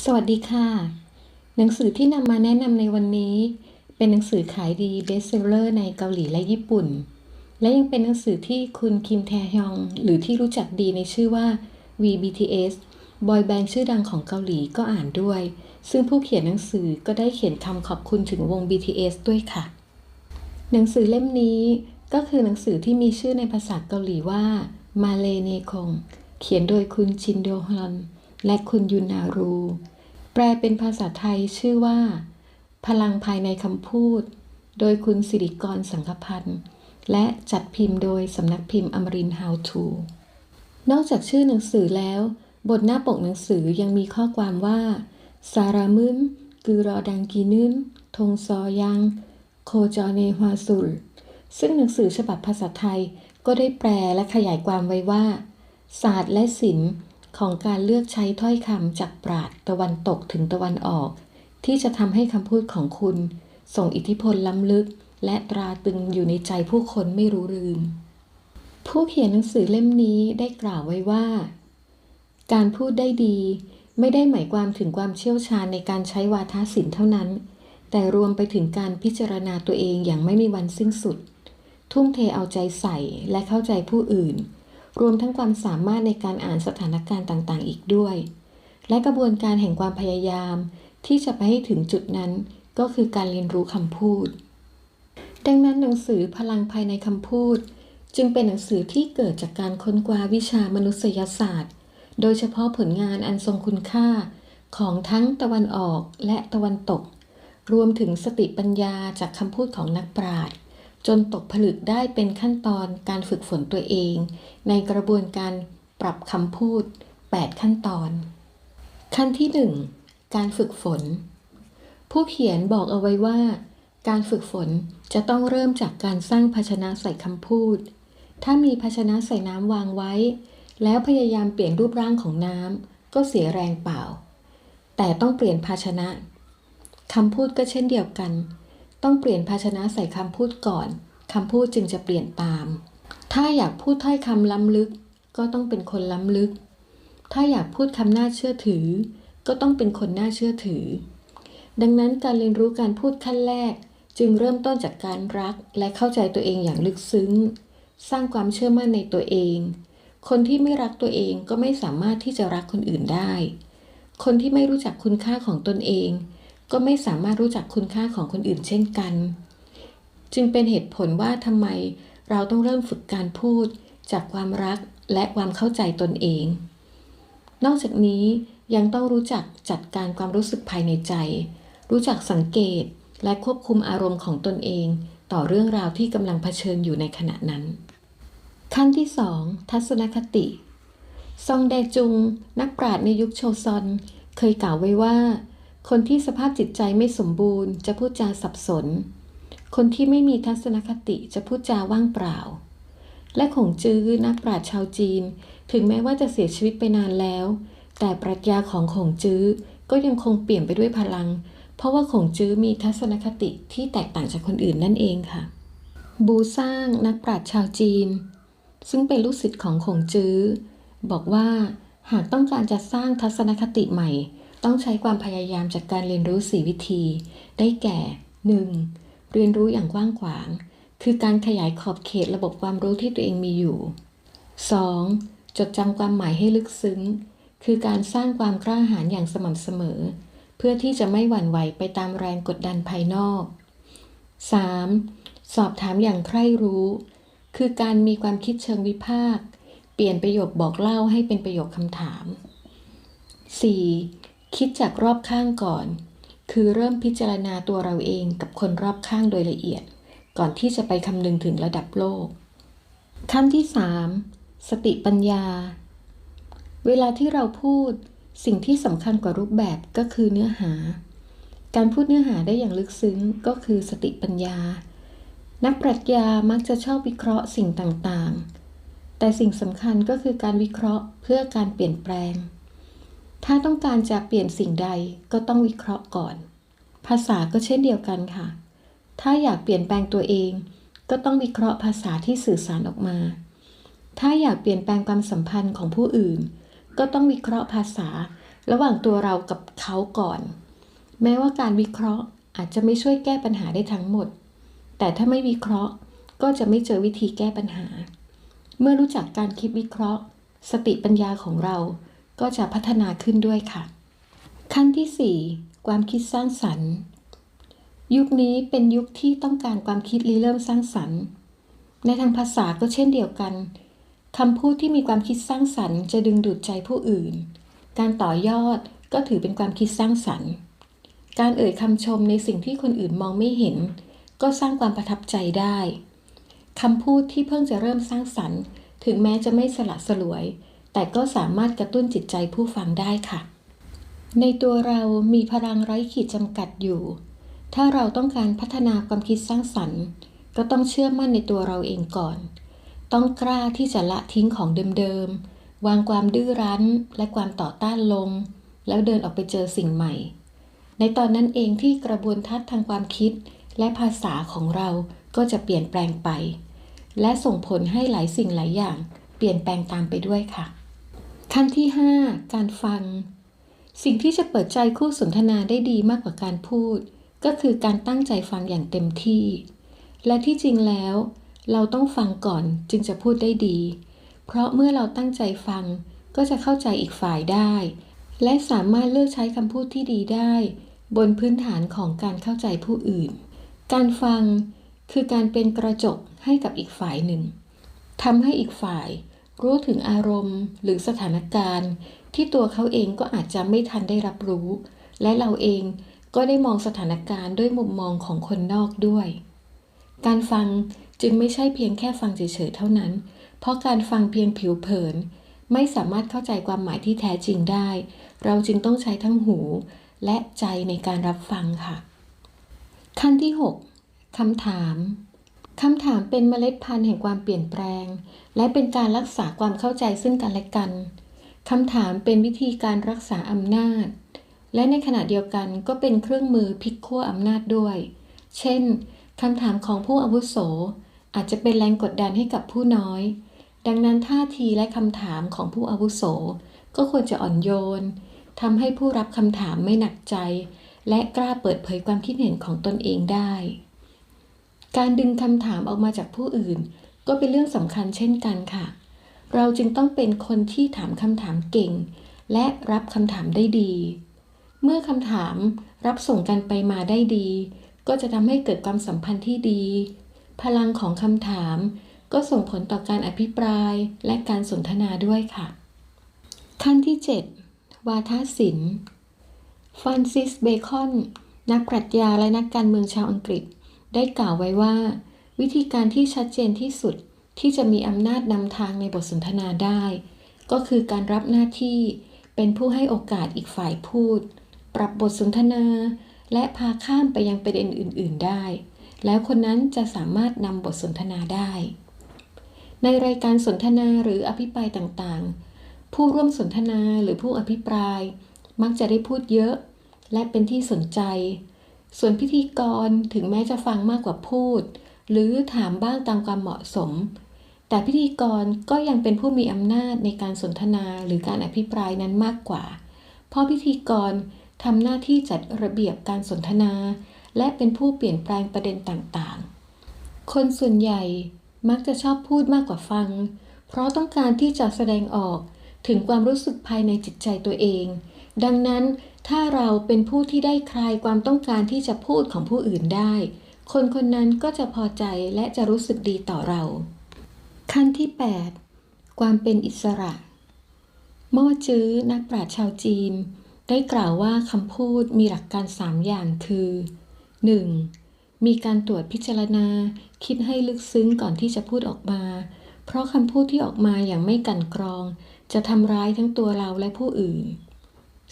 สวัสดีค่ะ หนังสือที่นำมาแนะนำในวันนี้ เป็นหนังสือขายดีเบสเซลเลอร์ในเกาหลีและญี่ปุ่น และยังเป็นหนังสือที่คุณคิมแทฮยอง หรือที่รู้จักดีในชื่อว่า VBTS บอยแบนด์ชื่อดังของเกาหลีก็อ่านด้วย ซึ่งผู้เขียนหนังสือก็ได้เขียนคำขอบคุณถึงวง BTS ด้วยค่ะ หนังสือเล่มนี้ก็คือหนังสือที่มีชื่อในภาษาเกาหลีว่ามาเลเนคง เขียนโดยคุณชินโดฮอน และคุณยุนนารู แปลเป็นภาษาไทยชื่อว่า พลังภายในคำพูด โดยคุณสิริกรสังคพันธ์ และจัดพิมพ์โดยสำนักพิมพ์อมริน How to นอกจากชื่อหนังสือแล้วบนหน้าปกหนังสือยังมีข้อความว่า สารามึนกือรอดังกีนึนทงซอยัง โคจอเนฮวาสุล ซึ่งหนังสือฉบับภาษาไทยก็ได้แปลและขยายความไว้ว่า ศาสตร์และศิลป์ ของการเลือกใช้ถ้อยคำจากปราดตะวันตกถึงตะวันออก ที่จะทำให้คำพูดของคุณ ส่งอิทธิพลล้ำลึก และตราตรึงอยู่ในใจผู้คนไม่รู้ลืม ผู้เขียนหนังสือเล่มนี้ได้กล่าวไว้ว่า การพูดได้ดี ไม่ได้หมายความถึงความเชี่ยวชาญในการใช้วาทศิลป์เท่านั้น แต่รวมไปถึงการพิจารณาตัวเองอย่างไม่มีวันสิ้นสุด ทุ่มเทเอาใจใส่และเข้าใจผู้อื่น รวมทั้งความสามารถในการอ่านสถานการณ์ต่างๆ อีกด้วย และกระบวนการแห่งความพยายาม ที่จะไปให้ถึงจุดนั้น ก็คือการเรียนรู้คำพูด ดังนั้นหนังสือพลังภายในคำพูด จึงเป็นหนังสือที่เกิดจากการค้นคว้าวิชามนุษยศาสตร์ โดยเฉพาะผลงานอันทรงคุณค่าของทั้งตะวันออกและตะวันตก รวมถึงสติปัญญาจากคำพูดของนักปราชญ์ จนตกผลึกได้เป็นขั้นตอนการฝึกฝนตัวเอง ในกระบวนการปรับคำพูด 8 ขั้นตอน ขั้นที่ 1 การฝึกฝน ผู้เขียนบอกเอาไว้ว่า การฝึกฝนจะต้องเริ่มจากการสร้างภาชนะใส่คำพูด ถ้ามีภาชนะใส่น้ำวางไว้ แล้วพยายามเปลี่ยนรูปร่างของน้ำก็เสียแรงเปล่า แต่ต้องเปลี่ยนภาชนะคำพูดก็เช่นเดียวกัน ต้องเปลี่ยนภาชนะใส่คำพูดก่อนคำพูดจึงจะเปลี่ยนตาม ถ้าอยากพูดถ้อยคำล้ำลึก ก็ต้องเป็นคนล้ำลึก ถ้าอยากพูดคำน่าเชื่อถือ ก็ต้องเป็นคนน่าเชื่อถือ ดังนั้นการเรียนรู้การพูดขั้นแรก จึงเริ่มต้นจากการรักและเข้าใจตัวเองอย่างลึกซึ้ง สร้างความเชื่อมั่นในตัวเอง คนที่ไม่รักตัวเองก็ไม่สามารถที่จะรักคนอื่นได้ คนที่ไม่รู้จักคุณค่าของตนเอง ก็ไม่สามารถรู้จักคุณค่าของคนอื่นเช่นกัน จึงเป็นเหตุผลว่าทำไมเราต้องเริ่มฝึกการพูด จากความรักและความเข้าใจตนเอง นอกจากนี้ยังต้องรู้จักจัดการความรู้สึกภายในใจ รู้จักสังเกตและควบคุมอารมณ์ของตนเอง ต่อเรื่องราวที่กำลังเผชิญอยู่ในขณะนั้น ขั้นที่ 2 ทัศนคติ ซองแดจุง นักปราชญ์ในยุคโชซอน เคยกล่าวไว้ว่า คนที่สภาพจิตใจไม่สมบูรณ์ จะพูดจาสับสน คนที่ไม่มีทัศนคติจะพูดจาว่างเปล่า และขงจื้อนักปราชญ์ชาวจีน ถึงแม้ว่าจะเสียชีวิตไปนานแล้ว แต่ปรัชญาของขงจื้อก็ยังคงเปลี่ยนไปด้วยพลัง เพราะว่าขงจื้อมีทัศนคติที่แตกต่างจากคนอื่นนั่นเองค่ะ บูสร้างนักปราชญ์ชาวจีน ซึ่งเป็นลูกศิษย์ของขงจื้อ บอกว่าหากต้องการจะสร้างทัศนคติใหม่ ต้องใช้ความพยายามจากการเรียนรู้สีวิธี ได้แก่ 1. เรียนรู้อย่างกว้างขวาง คือการขยายขอบเขตระบบความรู้ที่ตัวเองมีอยู่ 2. จดจำความหมายให้ลึกซึ้ง คือการสร้างความกล้าหาญอย่างสม่ำเสมอ เพื่อที่จะไม่หวั่นไหวไปตามแรงกดดันภายนอก 3. สอบถามอย่างใคร่รู้ คือการมีความคิดเชิงวิพากษ์ เปลี่ยนประโยคบอกเล่าให้เป็นประโยคคำถาม 4. คิดจากรอบข้างก่อน คือเริ่มพิจารณาตัวเราเองกับคนรอบข้างโดยละเอียด ก่อนที่จะไปคำนึงถึงระดับโลก ขั้นที่ 3. สติปัญญา เวลาที่เราพูดสิ่งที่สำคัญกว่ารูปแบบก็คือเนื้อหา การพูดเนื้อหาได้อย่างลึกซึ้งก็คือสติปัญญา นักปรัชญามักจะชอบวิเคราะห์สิ่งต่างๆ แต่สิ่งสำคัญก็คือการวิเคราะห์เพื่อการเปลี่ยนแปลง ถ้าต้องการจะเปลี่ยนสิ่งใดก็ต้องวิเคราะห์ก่อน ภาษาก็เช่นเดียวกันค่ะ ถ้าอยากเปลี่ยนแปลงตัวเอง ก็ต้องวิเคราะห์ภาษาที่สื่อสารออกมา ถ้าอยากเปลี่ยนแปลงความสัมพันธ์ของผู้อื่น ก็ต้องวิเคราะห์ภาษา ระหว่างตัวเรากับเขาก่อน แม้ว่าการวิเคราะห์อาจจะไม่ช่วยแก้ปัญหาได้ทั้งหมด แต่ถ้าไม่วิเคราะห์ก็จะไม่เจอวิธีแก้ปัญหา เมื่อรู้จักการคิดวิเคราะห์ สติปัญญาของเรา ก็จะพัฒนาขึ้นด้วยค่ะ ขั้นที่ 4 ความคิดสร้างสรรค์ ยุคนี้เป็นยุคที่ต้องการความคิดริเริ่มสร้างสรรค์ ในทางภาษาก็เช่นเดียวกันคำพูดที่มีความคิดสร้างสรรค์จะดึงดูดใจผู้อื่น การต่อยอดก็ถือเป็นความคิดสร้างสรรค์ การเอ่ยคำชมในสิ่งที่คนอื่นมองไม่เห็น ก็สร้างความประทับใจได้คำพูดที่เพิ่งจะเริ่มสร้างสรรค์ ถึงแม้จะไม่สละสลวย แต่ก็สามารถกระตุ้นจิตใจผู้ฟังได้ค่ะ ในตัวเรามีพลังไร้ขีดจำกัดอยู่ ถ้าเราต้องการพัฒนาความคิดสร้างสรรค์ ก็ต้องเชื่อมั่นในตัวเราเองก่อน ต้องกล้าที่จะละทิ้งของเดิมๆ วางความดื้อรั้นและความต่อต้านลง แล้วเดินออกไปเจอสิ่งใหม่ ในตอนนั้นเองที่กระบวนทัศน์ทางความคิดและภาษาของเราก็จะเปลี่ยนแปลงไป และส่งผลให้หลายสิ่งหลายอย่าง เปลี่ยนแปลงตามไปด้วยค่ะ ขั้นที่ 5 การฟัง สิ่งที่จะเปิดใจคู่สนทนาได้ดีมากกว่าการพูด ก็คือการตั้งใจฟังอย่างเต็มที่ และที่จริงแล้ว เราต้องฟังก่อนจึงจะพูดได้ดี เพราะเมื่อเราตั้งใจฟังก็จะเข้าใจอีกฝ่ายได้ และสามารถเลือกใช้คำพูดที่ดีได้ บนพื้นฐานของการเข้าใจผู้อื่น การฟังคือการเป็นกระจกให้กับอีกฝ่ายหนึ่งทำให้อีกฝ่าย รู้ถึงอารมณ์หรือสถานการณ์ ที่ตัวเขาเองก็อาจจะไม่ทันได้รับรู้ และเราเองก็ได้มองสถานการณ์ด้วยมุมมองของคนนอกด้วย การฟังจึงไม่ใช่เพียงแค่ฟังเฉยๆเท่านั้น เพราะการฟังเพียงผิวเผิน ไม่สามารถเข้าใจความหมายที่แท้จริงได้ เราจึงต้องใช้ทั้งหู และใจในการรับฟังค่ะ ขั้นที่ 6คำถาม คำถามเป็นเมล็ดพันธุ์แห่งความเปลี่ยนแปลง และเป็นการรักษาความเข้าใจซึ่งกันและกัน คำถามเป็นวิธีการรักษาอำนาจ และในขณะเดียวกันก็เป็นเครื่องมือพลิกขั้วอำนาจด้วย เช่นคำถามของผู้อาวุโส อาจจะเป็นแรงกดดันให้กับผู้น้อย ดังนั้นท่าทีและคำถามของผู้อาวุโส ก็ควรจะอ่อนโยนทำให้ผู้รับคำถามไม่หนักใจ และกล้าเปิดเผยความคิดเห็นของตนเองได้ การดึงคำถามออกมาจากผู้อื่น ก็เป็นเรื่องสำคัญเช่นกันค่ะ เราจึงต้องเป็นคนที่ถามคำถามเก่ง และรับคำถามได้ดี เมื่อคำถามรับส่งกันไปมาได้ดี ก็จะทำให้เกิดความสัมพันธ์ที่ดี พลังของคำถาม ก็ส่งผลต่อการอภิปรายและการสนทนาด้วยค่ะ ขั้นที่ 7 วาทศิลป์ฟรานซิส เบคอน นักปรัชญาและนักการเมืองชาวอังกฤษ ได้กล่าวไว้ว่า วิธีการที่ชัดเจนที่สุดที่จะมีอำนาจนำทางในบทสนทนาได้ ก็คือการรับหน้าที่เป็นผู้ให้โอกาสอีกฝ่ายพูด ปรับบทสนทนา และพาข้ามไปยังประเด็นอื่น ๆ ได้ แล้วคนนั้นจะสามารถนำบทสนทนาได้ ในรายการสนทนาหรืออภิปรายต่างๆ ผู้ร่วมสนทนาหรือผู้อภิปราย มักจะได้พูดเยอะ และเป็นที่สนใจ ส่วนพิธีกรถึงแม้จะฟังมากกว่าพูด หรือถามบ้างตามความเหมาะสม แต่พิธีกรก็ยังเป็นผู้มีอำนาจในการสนทนาหรือการอภิปรายนั้นมากกว่า เพราะพิธีกรทำหน้าที่จัดระเบียบการสนทนา และเป็นผู้เปลี่ยนแปลงประเด็นต่างๆ คนส่วนใหญ่มักจะชอบพูดมากกว่าฟัง เพราะต้องการที่จะแสดงออกถึงความรู้สึกภายในจิตใจตัวเอง ดังนั้นถ้าเราเป็นผู้ที่ได้คลายความต้องการที่จะพูดของผู้อื่นได้ คนคนนั้นก็จะพอใจและจะรู้สึกดีต่อเรา ขั้นที่ 8 ความเป็นอิสระม่อจื้อนักปราชญ์ชาวจีน ได้กล่าวว่าคำพูดมีหลักการ 3 อย่างคือ 1. มีการตรวจพิจารณา คิดให้ลึกซึ้งก่อนที่จะพูดออกมา เพราะคำพูดที่ออกมาอย่างไม่กันกรอง จะทำร้ายทั้งตัวเราและผู้อื่น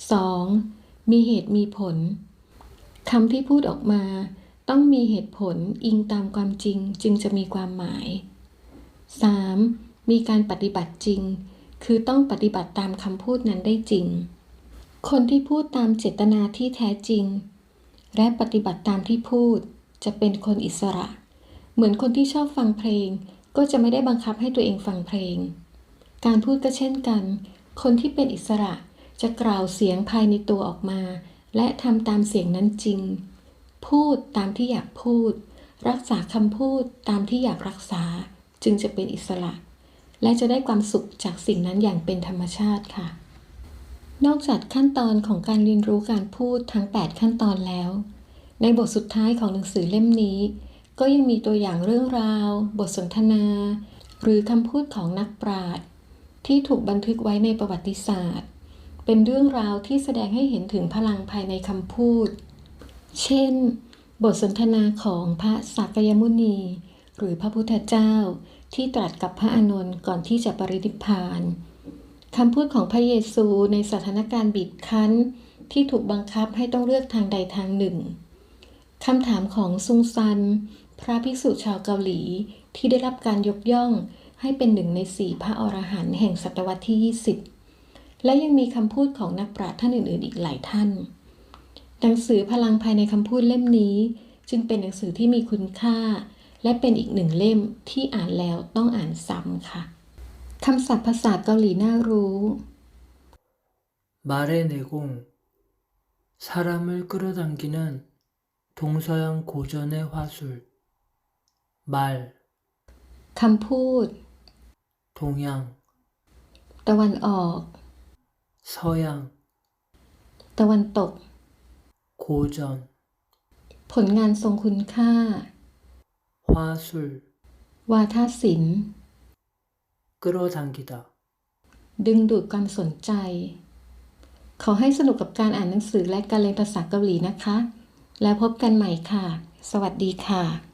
2. มีเหตุมีผลคำที่พูดออกมา ต้องมีเหตุผลอิงตามความจริงจึงจะมีความหมาย 3. มีการปฏิบัติจริง คือต้องปฏิบัติตามคำพูดนั้นได้จริง คนที่พูดตามเจตนาที่แท้จริง และปฏิบัติตามที่พูด จะเป็นคนอิสระ เหมือนคนที่ชอบฟังเพลง ก็จะไม่ได้บังคับให้ตัวเองฟังเพลง การพูดก็เช่นกัน คนที่เป็นอิสระ จะกล่าวเสียงภายในตัวออกมา และทำตามเสียงนั้นจริง พูดตามที่อยากพูด รักษาคำพูดตามที่อยากรักษา จึงจะเป็นอิสระ และจะได้ความสุขจากสิ่งนั้นอย่างเป็นธรรมชาติค่ะ นอกจากขั้นตอนของการเรียนรู้การพูดทั้ง 8 ขั้นตอนแล้ว ในบทสุดท้ายของหนังสือเล่มนี้ ก็ยังมีตัวอย่างเรื่องราว บทสนทนา หรือคำพูดของนักปราชญ์ที่ถูกบันทึกไว้ในประวัติศาสตร์ เป็นเรื่องราวที่แสดงให้เห็นถึงพลังภายในคำพูด เช่น บทสนทนาของพระสักยมุนี หรือพระพุทธเจ้าที่ตรัสกับพระอานนท์ก่อนที่จะปรินิพพานคำพูดของพระเยซูในสถานการณ์บีบคั้น ที่ถูกบังคับให้ต้องเลือกทางใดทางหนึ่งคำถามของซุงซัน พระภิกษุชาวเกาหลีที่ได้รับการยกย่องให้เป็นหนึ่งในสี่พระอรหันต์แห่งศตวรรษที่ 20 และยังมีคำพูดของนักปราชญ์ท่านอื่นๆ อีกหลายท่าน หนังสือพลังภายในคำพูดเล่มนี้ จึงเป็นหนังสือที่มีคุณค่า และเป็นอีกหนึ่งเล่มที่อ่านแล้วต้องอ่านซ้ำค่ะคำศัพท์ภาษาเกาหลีน่ารู้ 말의 내공, 사람을 끌어당기는 동서양 고전의 화술, 말, คำพูด 동양, ตะวันออก 서양, ตะวันตก 고전, ผลงานทรงคุณค่า 화술, วาทศิลป์ 끌어당기다. ดึงดูดความสนใจ ขอให้สนุกกับการอ่านหนังสือและการเรียนภาษาเกาหลีนะคะ แล้วพบกันใหม่ค่ะ สวัสดีค่ะ